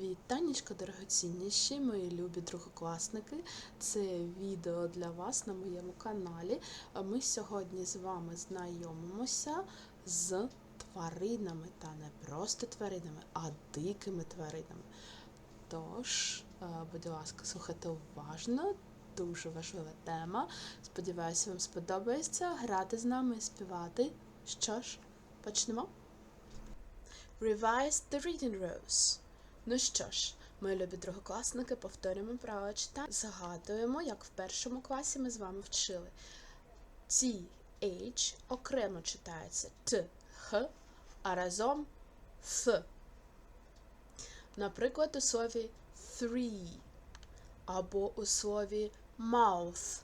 Вітанечко, дорогоцінніші, мої любі другокласники. Це відео для вас на моєму каналі. Ми сьогодні з вами знайомимося з тваринами, та не просто тваринами, а дикими тваринами. Тож, е, будь ласка, слухайте уважно, дуже важлива тема. Сподіваюся, вам сподобається грати з нами і співати. Що ж, почнемо. Revise the reading rules. Ну що ж, мої любі другокласники, повторюємо правила читання. Згадуємо, як в першому класі ми з вами вчили. Ті H окремо читається Т, Х, а разом Th. Наприклад, у слові three, або у слові mouth,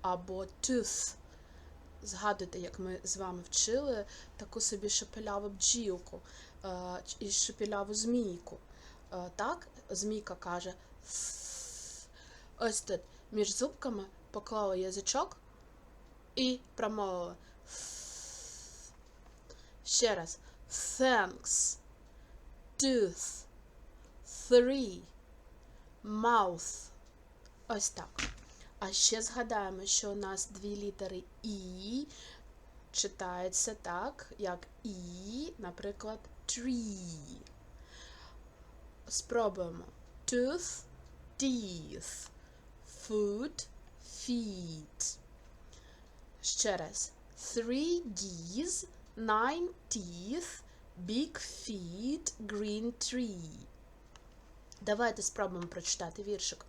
або tooth. Згадуйте, як ми з вами вчили таку собі шепеляву бджілку е, і шепеляву змійку. Е, Так, змійка каже. Ось тут між зубками поклала язичок і промовила. Ще раз. Thanks. Tooth. Three. Mouth. Ось так. А ще згадаємо, що у нас дві літери І читається так, як І, наприклад, tree. Спробуємо. Tooth, teeth. Food, feet. Ще раз. Three geese, nine teeth, big feet, green tree. Давайте спробуємо прочитати віршик.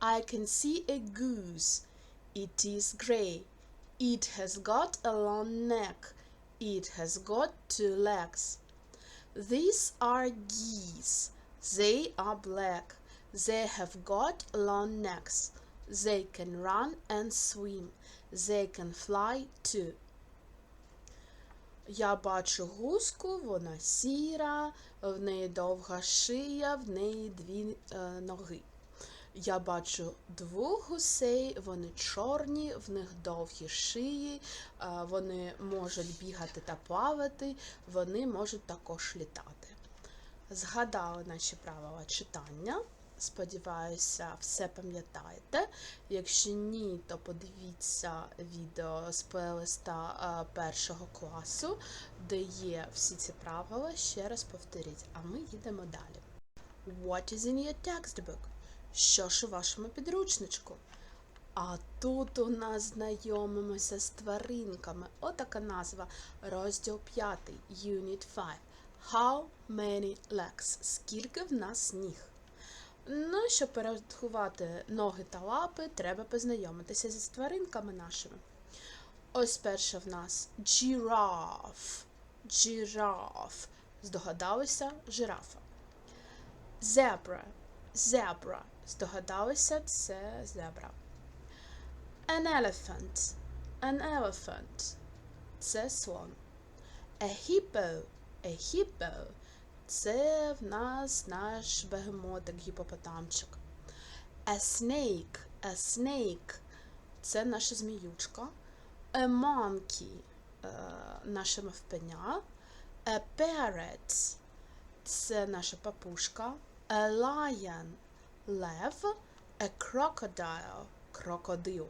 I can see a goose. It is grey. It has got a long neck. It has got two legs. These are geese. They are black. They have got long necks. They can run and swim. They can fly too. Я бачу гуску, вона сіра, в неї довга шия, в неї дві е, ноги. Я бачу двох гусей, вони чорні, в них довгі шиї, е, вони можуть бігати та плавати, вони можуть також літати. Згадали наші правила читання. Сподіваюся, все пам'ятаєте. Якщо ні, то подивіться відео з плейлиста е, першого класу, де є всі ці правила. Ще раз повторіть, а ми їдемо далі. What is in your textbook? Що ж у вашому підручничку? А тут у нас знайомимося з тваринками. Отака назва. Розділ 5, Unit 5. How many legs? Скільки в нас ніг? Ну, щоб порахувати ноги та лапи, треба познайомитися зі тваринками нашими. Ось перше в нас giraffe. Giraffe. Здогадалися жирафа. Zebra. Zebra. Здогадалися, це зебра. An elephant. An elephant. Це слон. A hippo. Hippo. Це в нас наш бегемотик, гіпопотамчик. A snake. A snake. Це наша зміючка. A monkey. Е, наша мавпеня. A parrot. Це наша папушка. A lion. Лев. A crocodile. Крокодил.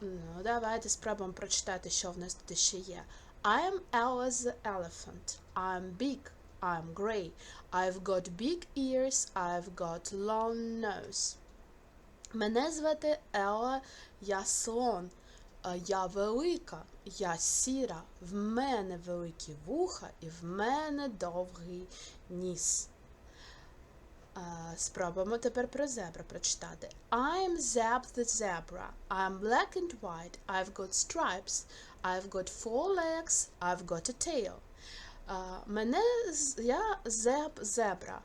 Ну, давайте спробуємо прочитати, що в нас тут ще є. I am Ella the elephant. I'm big. I'm grey. I've got big ears. I've got long nose. Мене звати Елла, я слон. Е, Я велика, я сіра, в мене великі вуха і в мене довгий ніс. Е, Спробуємо тепер про зебра прочитати. I'm Zeb the zebra. I'm black and white. I've got stripes. I've got four legs. I've got a tail. Е, Мене я зеб зебра.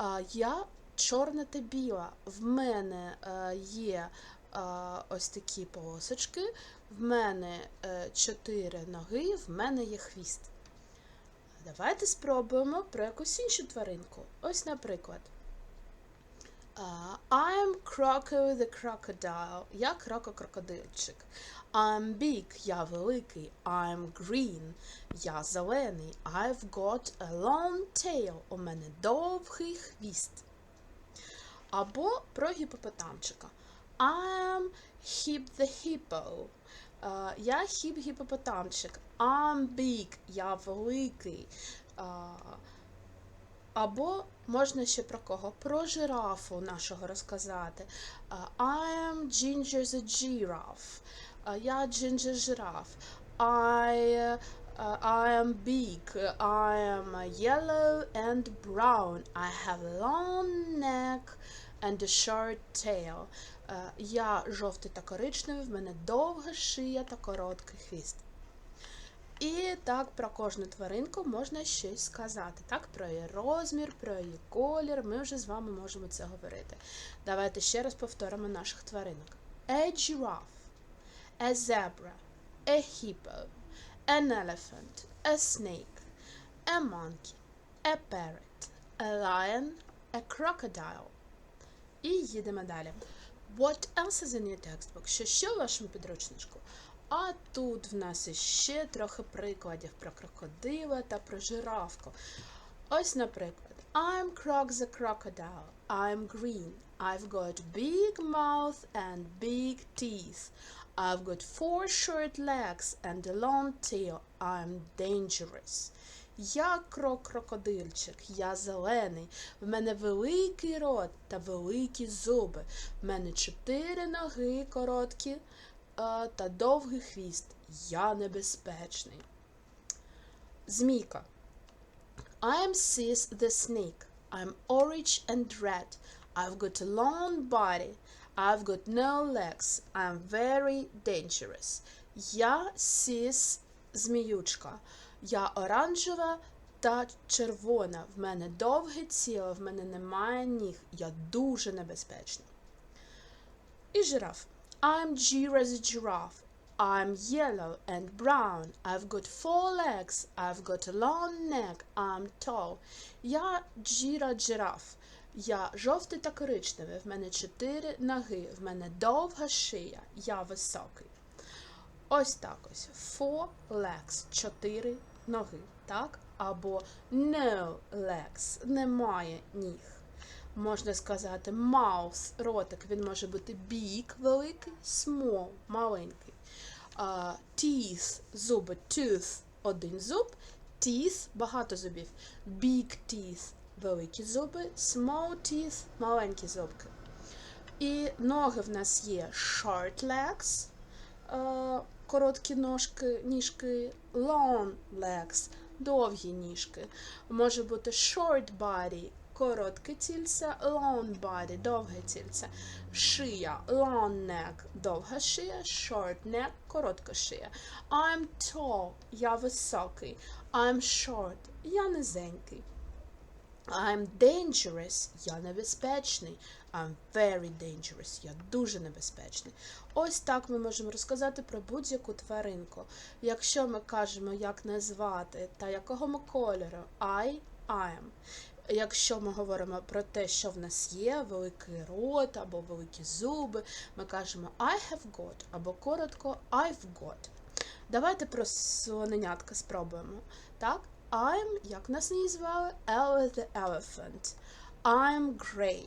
Е, Я чорна та біла. В мене е, є ось такі полосочки. В мене чотири ноги, в мене є хвіст. Давайте спробуємо про якусь іншу тваринку. Ось, наприклад, Uh, I'm Croco the crocodile. Я кроко-крокодильчик. I'm big, я великий. I'm green, я зелений. I've got a long tail. У мене довгий хвіст. Або про гіпопотамчика. I'm hip the hippo. Uh, я хіп-гіпопотамчик. I'm big, я великий. Uh, або можна ще про кого? Про жирафу нашого розказати. I am Ginger the giraffe. Я Ginger жираф. I, I am big. I am yellow and brown. I have a long neck and a short tail. Я жовтий та коричневий, в мене довга шия та короткий хвіст. І так про кожну тваринку можна щось сказати. Так, про її розмір, про її колір. Ми вже з вами можемо це говорити. Давайте ще раз повторимо наших тваринок: A giraffe, a zebra, a hippo, an elephant, a snake, a monkey, a parrot, a lion, a crocodile. І їдемо далі. What else is in your textbook? Що ще в вашому підручничку? А тут в нас іще трохи прикладів про крокодила та про жирафку. Ось, наприклад, I'm Croc the crocodile. I'm green. I've got big mouth and big teeth. I've got four short legs and a long tail. I'm dangerous. Я крок-крокодильчик, я зелений, в мене великий рот та великі зуби. В мене чотири ноги короткі та довгий хвіст. Я небезпечний. Змійка. I'm Sis the snake. I'm orange and red. I've got a long body. I've got no legs. I'm very dangerous. Я Сіс зміючка. Я оранжева та червона. В мене довге тіло, в мене немає ніг. Я дуже небезпечна. І жираф. I'm the giraffe. I'm yellow and brown. I've got four legs. I've got a long neck. I'm tall. Я Джіра джираф. Я жовтий та коричневий. В мене чотири ноги. В мене довга шия. Я високий. Ось так ось. Four legs. Чотири ноги. Так? Або no legs. Немає ніг. Можна сказати mouth, ротик, він може бути big, великий, small, маленький. Uh, teeth, зуби, tooth, один зуб, teeth, багато зубів. Big teeth, великі зуби, small teeth, маленькі зубки. І ноги в нас є short legs, uh, короткі ножки, ніжки, long legs, довгі ніжки. Може бути short body, коротке тільце, long body, довге тільце, шия, long neck, довга шия, short neck, коротка шия. I'm tall, я високий. I'm short, я низенький. I'm dangerous, я небезпечний. I'm very dangerous, я дуже небезпечний. Ось так ми можемо розказати про будь-яку тваринку. Якщо ми кажемо, як назвати та якого ми кольору, I, I'm. Якщо ми говоримо про те, що в нас є, великий рот або великі зуби, ми кажемо I have got або коротко I've got. Давайте про слоненятка спробуємо. Так, I'm, як нас її звали? L the elephant. I'm grey.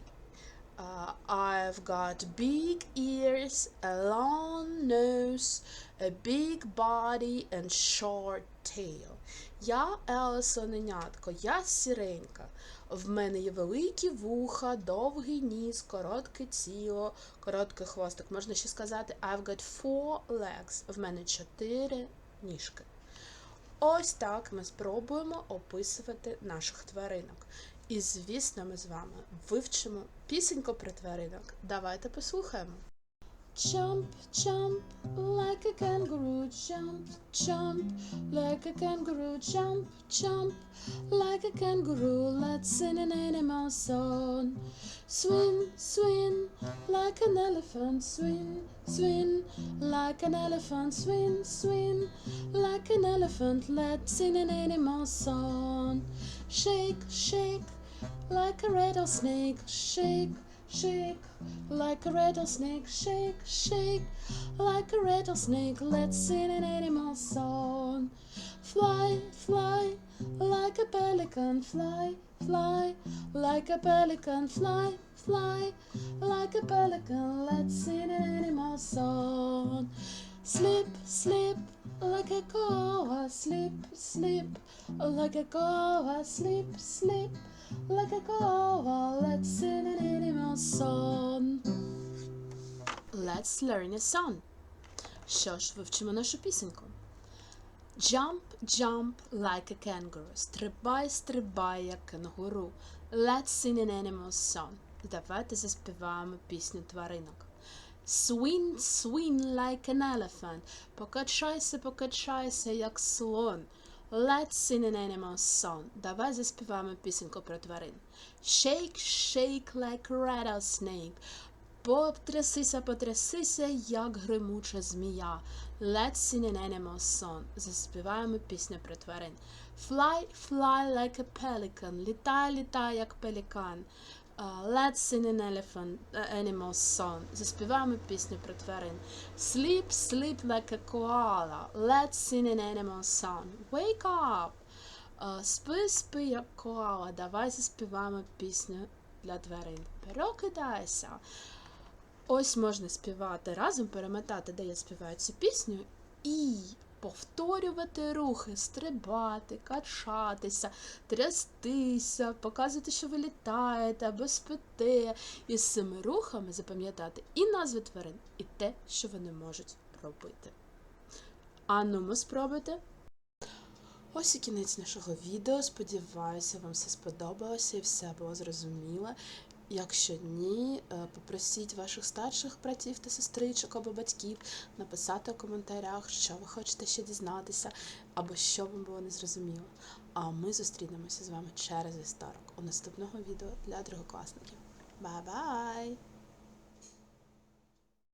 Uh, I've got big ears, a long nose, a big body and short tail. Я Елесоненятко, я сіренька. В мене є великі вуха, довгий ніс, коротке тіло, короткий хвостик. Можна ще сказати I've got four legs. В мене чотири ніжки. Ось так ми спробуємо описувати наших тваринок. І, звісно, ми з вами вивчимо пісеньку про тваринок. Давайте послухаємо. Jump, jump, like a kangaroo, jump, jump, like a kangaroo, jump, jump, like a kangaroo, let's sing an animal song. Swing, swing, like an elephant, swing, swing, like an elephant, swing, swing, like an elephant, let's sing an animal song. Shake, shake, like a rattlesnake, shake, shake like a rattlesnake, shake, shake like a rattlesnake. Let's sing an animal song. Fly, fly like a pelican, fly, fly like a pelican, fly, fly like a pelican. Let's sing an animal song. Slip, slip like a koa, slip, slip like a koa, slip, slip like a koa. Let's sing an animal song. Let's learn a song. Що ж, вивчимо нашу пісеньку. Jump, jump like a kangaroo. Стрибай, стрибай, як кенгуру. Let's sing an animal song. Давайте заспіваємо пісню тваринок. Swing, swing like an elephant. Покачайся, покачайся, як слон. Let's sing an animal song. Давай заспіваємо пісеньку про тварин. Shake, shake like rattlesnake. Потрясися, потрясися, як гримуча змія. Let's sing an animal song. Заспіваємо пісню про тварин. Fly, fly like a pelican. Літай, літай, як пелікан. Let's sing an elephant animal song. Заспіваємо пісню про тварин. Sleep, sleep like a koala. Let's sing an animal song. Wake up. Спи, спи, як коала. Давай заспіваємо пісню для тварин. Прокидайся. Ось можна співати разом, перемотати, де я співаю цю пісню, і повторювати рухи, стрибати, качатися, трястися, показувати, що ви літаєте або спите. І з цими рухами запам'ятати і назви тварин, і те, що вони можуть робити. А ну, ми спробуйте. Ось і кінець нашого відео. Сподіваюся, вам все сподобалося і все було зрозуміло. Якщо ні, е, попросіть ваших старших братів та сестричок або батьків написати у коментарях, що ви хочете ще дізнатися, або що вам було незрозуміло. А ми зустрінемося з вами через історик у наступного відео для другокласників. Бай-бай!